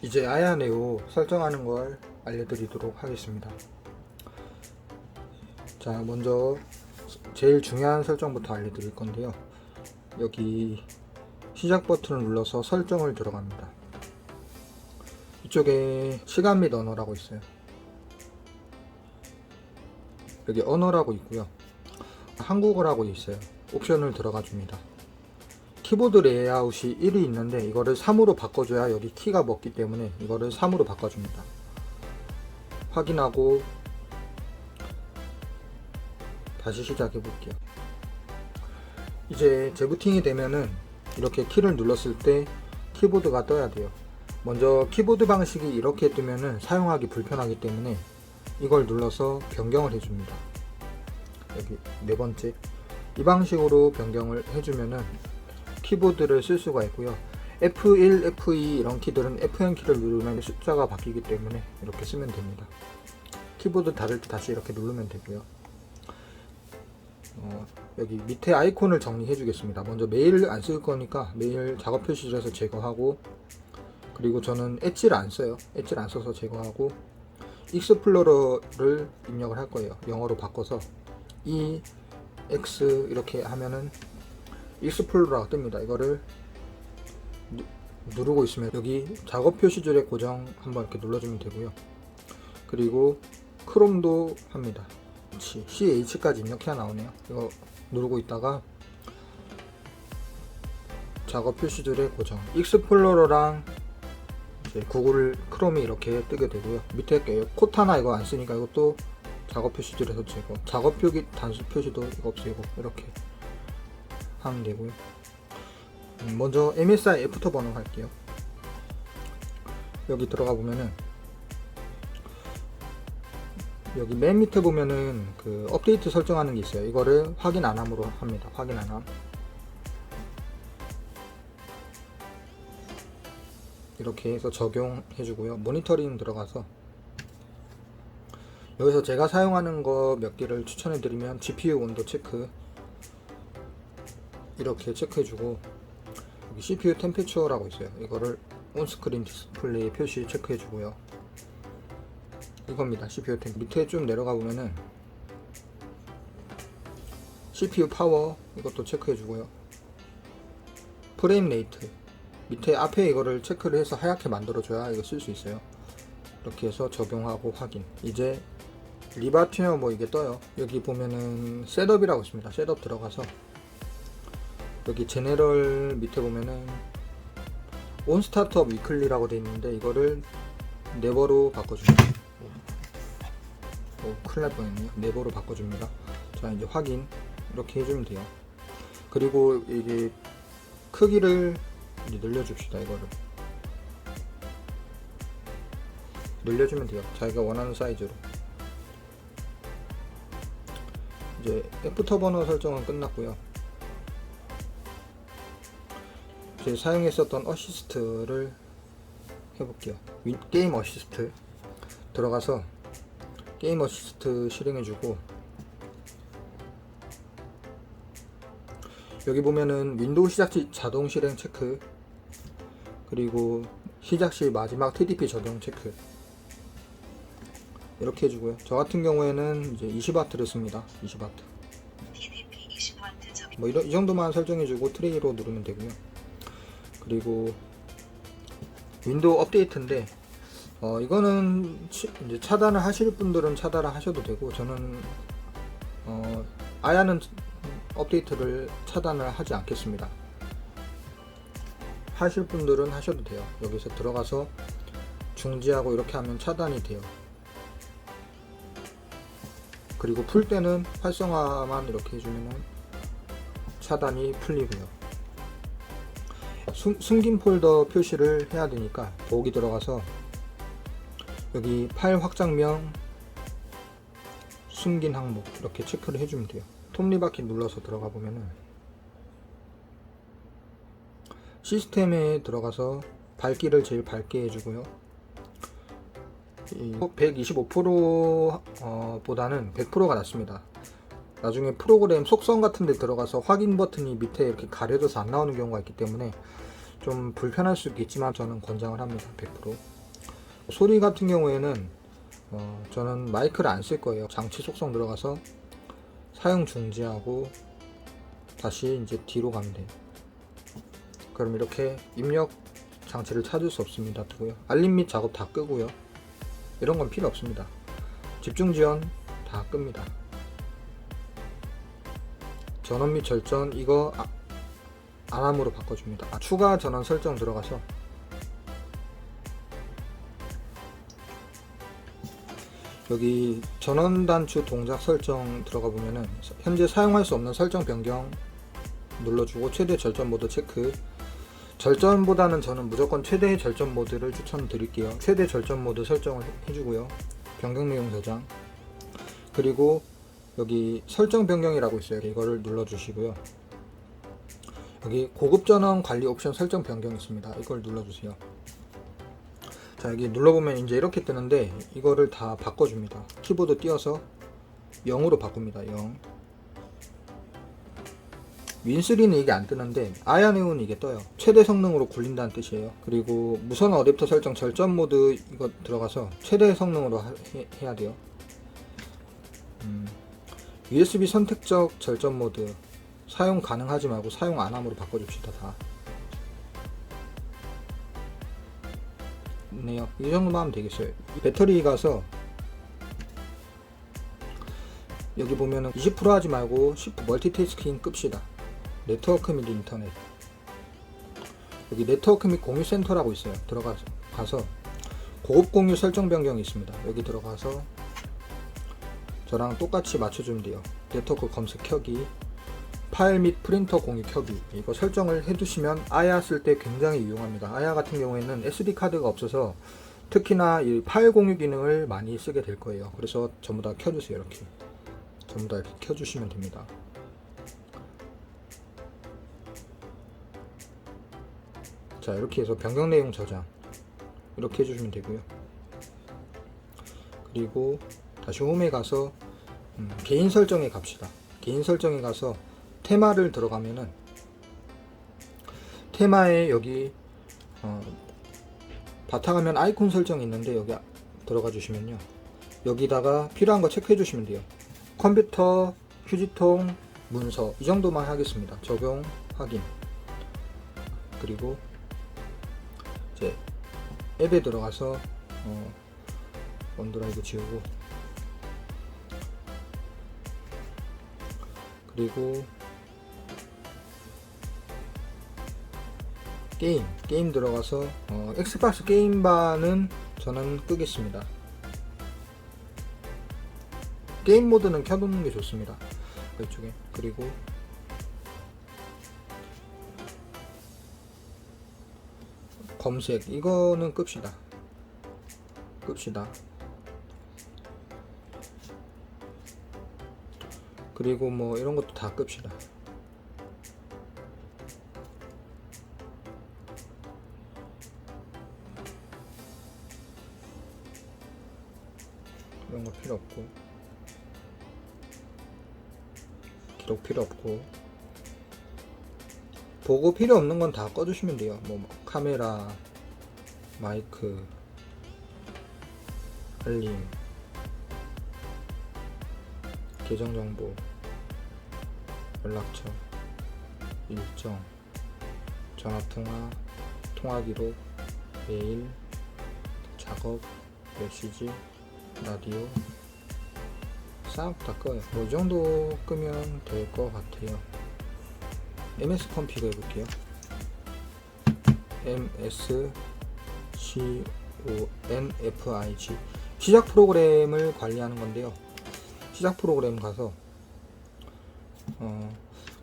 이제 아야네오 설정하는 걸 알려드리도록 하겠습니다. 자, 먼저 제일 중요한 설정부터 알려드릴 건데요. 여기 시작 버튼을 눌러서 설정을 들어갑니다. 이쪽에 시간 및 언어라고 있어요. 여기 언어라고 있고요. 한국어라고 있어요. 옵션을 들어가 줍니다. 키보드 레이아웃이 1이 있는데 이거를 3으로 바꿔줘야 여기 키가 먹기 때문에 이거를 3으로 바꿔줍니다. 확인하고 다시 시작해 볼게요. 이제 재부팅이 되면은 이렇게 키를 눌렀을 때 키보드가 떠야 돼요. 먼저 키보드 방식이 이렇게 뜨면은 사용하기 불편하기 때문에 이걸 눌러서 변경을 해줍니다. 여기 네 번째 이 방식으로 변경을 해주면은 키보드를 쓸 수가 있고요. F1, F2 이런 키들은 F1 키를 누르면 숫자가 바뀌기 때문에 이렇게 쓰면 됩니다. 키보드 닫을 때 다시 이렇게 누르면 되고요. 어, 여기 밑에 아이콘을 정리해 주겠습니다. 먼저 메일 안 쓸 거니까 메일 작업 표시줄에서 제거하고 그리고 저는 엣지를 안 써요. 엣지를 안 써서 제거하고 익스플로러를 입력을 할 거예요. 영어로 바꿔서 E X 이렇게 하면은 익스플로러가 뜹니다. 이거를 누, 누르고 있으면 여기 작업 표시 줄에 고정 한번 이렇게 눌러주면 되고요. 그리고 크롬도 합니다. CH까지 입력해야 나오네요. 이거 누르고 있다가 작업 표시 줄에 고정. 익스플로러랑 구글 크롬이 이렇게 뜨게 되고요. 밑에 게 코타나 이거 안 쓰니까 이것도 작업 표시줄에서 제거. 작업 표기 단수 표시도 이거 없애고 이렇게 하면 되고요. 음, 먼저 MSI 애프터 번호 할게요. 여기 들어가 보면은 여기 맨 밑에 보면은 그 업데이트 설정하는 게 있어요. 이거를 확인 안 함으로 합니다. 확인 안 함. 이렇게 해서 적용해 주고요. 모니터링 들어가서 여기서 제가 사용하는 거 몇 개를 추천해 드리면 GPU 온도 체크 이렇게 체크해 주고 여기 CPU 템페처라고 있어요. 이거를 온스크린 디스플레이 표시 체크해 주고요. 이겁니다. CPU 템 밑에 좀 내려가 보면은 CPU 파워 이것도 체크해 주고요. 프레임 레이트 밑에 앞에 이거를 체크를 해서 하얗게 만들어 줘야 이거 쓸 수 있어요. 이렇게 해서 적용하고 확인. 이제 리바튜너 뭐 이게 떠요. 여기 보면은 셋업이라고 있습니다. 셋업 들어가서 여기 제네럴 밑에 보면은 온 스타트업 위클리라고 돼 있는데 이거를 네버로 바꿔줍니다. 오, 큰일 날 뻔했네요. 네버로 바꿔줍니다. 자 이제 확인 이렇게 해주면 돼요. 그리고 이게 크기를 이제 늘려줍시다 이거를 늘려주면 돼요. 자기가 원하는 사이즈로. 이제 애프터 버너 설정은 끝났고요. 제 사용했었던 어시스트를 해볼게요. 위- 게임 어시스트 들어가서 게임 어시스트 실행해주고 여기 보면은 윈도우 시작 시 자동 실행 체크 그리고 시작 시 마지막 TDP 적용 체크 이렇게 해주고요. 저 같은 경우에는 이제 20W를 씁니다. 20W. TDP 20W 점뭐 이런 이 정도만 설정해주고 트레이로 누르면 되고요. 그리고 윈도우 업데이트인데 어 이거는 치- 이제 차단을 하실 분들은 차단을 하셔도 되고 저는 어 아야는 업데이트를 차단을 하지 않겠습니다. 하실 분들은 하셔도 돼요. 여기서 들어가서 중지하고 이렇게 하면 차단이 돼요. 그리고 풀 때는 활성화만 이렇게 해주면은 차단이 풀리고요. 숨, 숨긴 폴더 표시를 해야 되니까 보기 들어가서 여기 파일 확장명 숨긴 항목 이렇게 체크를 해주면 돼요. 톱니바퀴 눌러서 들어가 보면은 시스템에 들어가서 밝기를 제일 밝게 해주고요. 125% 어, 보다는 100%가 낫습니다. 나중에 프로그램 속성 같은 데 들어가서 확인 버튼이 밑에 이렇게 가려져서 안 나오는 경우가 있기 때문에 좀 불편할 수도 있지만 저는 권장을 합니다. 100%. 소리 같은 경우에는 어, 저는 마이크를 안 쓸 거예요. 장치 속성 들어가서 사용 중지하고 다시 이제 뒤로 가면 돼요. 그럼 이렇게 입력 장치를 찾을 수 없습니다. 두고요. 알림 및 작업 다 끄고요. 이런 건 필요 없습니다. 집중 지원 다 끕니다. 전원 및 절전 이거 아, 안함으로 바꿔줍니다. 아, 추가 전원 설정 들어가서 여기 전원 단추 동작 설정 들어가 보면은 현재 사용할 수 없는 설정 변경 눌러주고 최대 절전 모드 체크. 절전보다는 저는 무조건 최대 절전 모드를 추천드릴게요. 최대 절전 모드 설정을 해- 해주고요. 변경 내용 저장. 그리고 여기 설정 변경이라고 있어요. 이거를 눌러주시고요. 여기 고급 전원 관리 옵션 설정 변경 있습니다. 이걸 눌러주세요. 자 여기 눌러보면 이제 이렇게 뜨는데 이거를 다 바꿔줍니다. 키보드 띄워서 0으로 바꿉니다. 0 윈3는 이게 안 뜨는데 아야네오는 이게 떠요. 최대 성능으로 굴린다는 뜻이에요. 그리고 무선 어댑터 설정 절전 모드 이거 들어가서 최대 성능으로 하- 해, 해야 돼요. 음, USB 선택적 절전 모드 사용 가능하지 말고 사용 안함으로 바꿔줍시다 다. 네요. 이 정도만 하면 되겠어요. 이 배터리 가서 여기 보면은 20% 하지 말고 10% 멀티태스킹 끕시다. 네트워크 및 인터넷. 여기 네트워크 및 공유 센터라고 있어요. 들어가서. 가서 고급 공유 설정 변경이 있습니다. 여기 들어가서 저랑 똑같이 맞춰주면 돼요. 네트워크 검색 켜기 파일 및 프린터 공유 켜기. 이거 설정을 해두시면 아야 쓸 때 굉장히 유용합니다. 아야 같은 경우에는 SD 카드가 없어서 특히나 이 파일 공유 기능을 많이 쓰게 될 거예요. 그래서 전부 다 켜주세요 이렇게. 전부 다 이렇게 켜주시면 됩니다. 자 이렇게 해서 변경 내용 저장. 이렇게 해주시면 되고요. 그리고 다시 홈에 가서 음, 개인 설정에 갑시다. 개인 설정에 가서 테마를 들어가면은 테마에 여기 어, 바탕화면 아이콘 설정이 있는데 여기 아- 들어가 주시면요. 여기다가 필요한 거 체크해 주시면 돼요. 컴퓨터 휴지통 문서 이 정도만 하겠습니다. 적용 확인. 그리고 이제 앱에 들어가서 어, 원드라이브 지우고 그리고 게임 게임 들어가서 어, 엑스박스 게임바는 저는 끄겠습니다. 게임 모드는 켜두는 게 좋습니다. 이쪽에. 그리고 검색. 이거는 끕시다. 끕시다 그리고 뭐 이런 것도 다 끕시다. 이런 거 필요 없고. 기록 필요 없고. 보고 필요 없는 건 다 꺼주시면 돼요. 뭐 카메라 마이크 알림 계정 정보 연락처 일정 전화 통화 통화 기록 메일 작업 메시지 라디오. 싹 다 꺼요? 뭐 이 정도 끄면 될 것 같아요. MS 컴피그 해볼게요. MS C O N F I G 시작 프로그램을 관리하는 건데요 시작 프로그램 가서 어,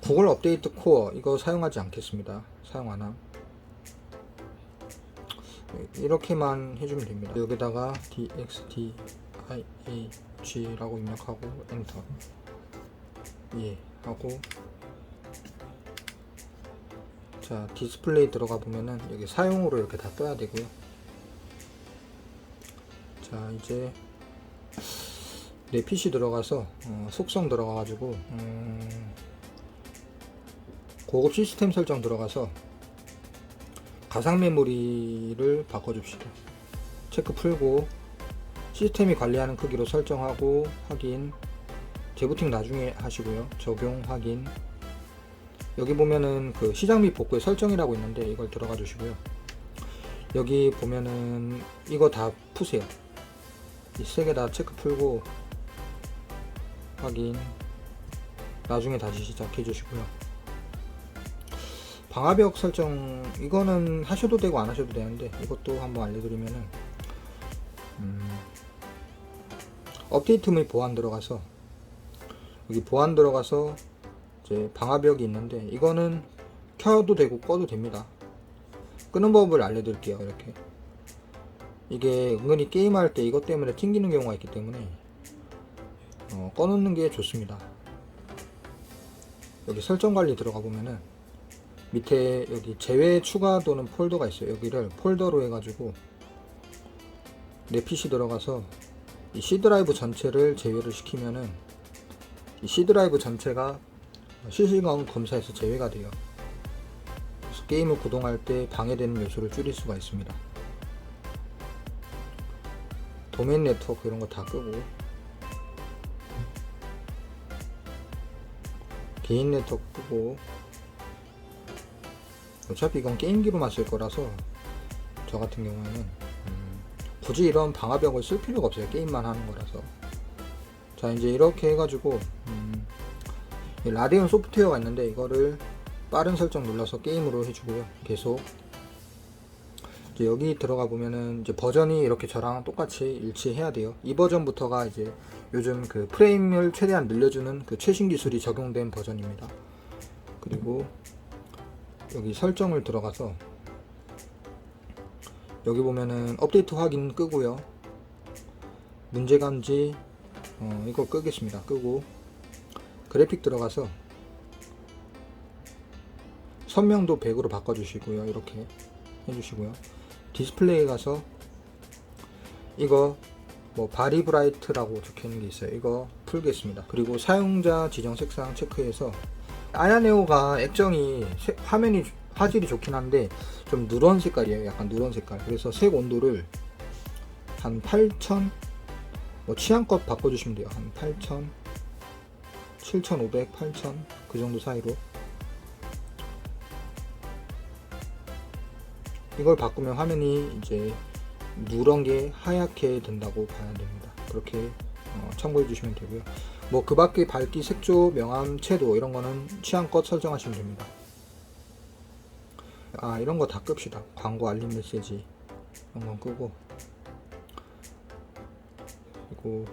구글 업데이트 코어 이거 사용하지 않겠습니다. 사용 안 함. 이렇게만 해주면 됩니다. 여기다가 dxt iag라고 입력하고 엔터. 예 하고. 자 디스플레이 들어가 보면은 여기 사용으로 이렇게 다 떠야 되고요. 자 이제 내 PC 들어가서 어, 속성 들어가 가지고 음, 고급 시스템 설정 들어가서 가상 메모리를 바꿔줍시다. 체크 풀고 시스템이 관리하는 크기로 설정하고 확인 재부팅 나중에 하시고요. 적용 확인 여기 보면은 그 시작 및 복구의 설정이라고 있는데 이걸 들어가 주시고요. 여기 보면은 이거 다 푸세요. 이 세 개 다 체크 풀고 확인 나중에 다시 시작해 주시고요. 방화벽 설정 이거는 하셔도 되고 안 하셔도 되는데 이것도 한번 알려드리면은 음, 업데이트 및 보안 들어가서 여기 보안 들어가서 이제 방화벽이 있는데 이거는 켜도 되고 꺼도 됩니다. 끄는 법을 알려드릴게요. 이렇게 이게 은근히 게임할 때 이것 때문에 튕기는 경우가 있기 때문에 어, 꺼놓는 게 좋습니다. 여기 설정 관리 들어가 보면은 밑에 여기 제외 추가 또는 폴더가 있어요. 여기를 폴더로 해가지고 내 PC 들어가서 이 C 드라이브 전체를 제외를 시키면은 이 C 드라이브 전체가 실시간 검사에서 제외가 돼요. 그래서 게임을 구동할 때 방해되는 요소를 줄일 수가 있습니다. 도메인 네트워크 이런 거 다 끄고 개인 네트워크 끄고 어차피 이건 게임기로만 쓸 거라서 저 같은 경우에는 음, 굳이 이런 방화벽을 쓸 필요가 없어요. 게임만 하는 거라서. 자 이제 이렇게 해가지고 음, 이 라데온 소프트웨어가 있는데 이거를 빠른 설정 눌러서 게임으로 해주고요. 계속 여기 들어가 보면은 이제 버전이 이렇게 저랑 똑같이 일치해야 돼요. 이 버전부터가 이제 요즘 그 프레임을 최대한 늘려주는 그 최신 기술이 적용된 버전입니다. 그리고 여기 설정을 들어가서 여기 보면은 업데이트 확인 끄고요. 문제 감지 어, 이거 끄겠습니다. 끄고 그래픽 들어가서 선명도 100으로 바꿔주시고요. 이렇게 해주시고요 디스플레이 가서 이거 뭐 바리 브라이트라고 적혀 있는 게 있어요. 이거 풀겠습니다. 그리고 사용자 지정 색상 체크해서 아야네오가 액정이 색- 화면이 화질이 좋긴 한데 좀 누런 색깔이에요. 약간 누런 색깔. 그래서 색 온도를 한 8000, 뭐 취향껏 바꿔주시면 돼요. 한 8000, 7500, 8000 그 정도 사이로 이걸 바꾸면 화면이 이제 누런 게 하얗게 된다고 봐야 됩니다. 그렇게 어, 참고해 주시면 되고요. 뭐 그 밖에 밝기, 색조, 명암, 채도 이런 거는 취향껏 설정하시면 됩니다. 아 이런 거 다 끕시다. 광고 알림 메시지 이런 건 끄고 그리고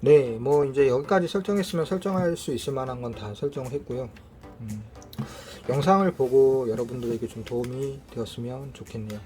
네, 뭐 이제 여기까지 설정했으면 설정할 수 있을 만한 건 다 설정했고요. 음, 영상을 보고 여러분들에게 좀 도움이 되었으면 좋겠네요.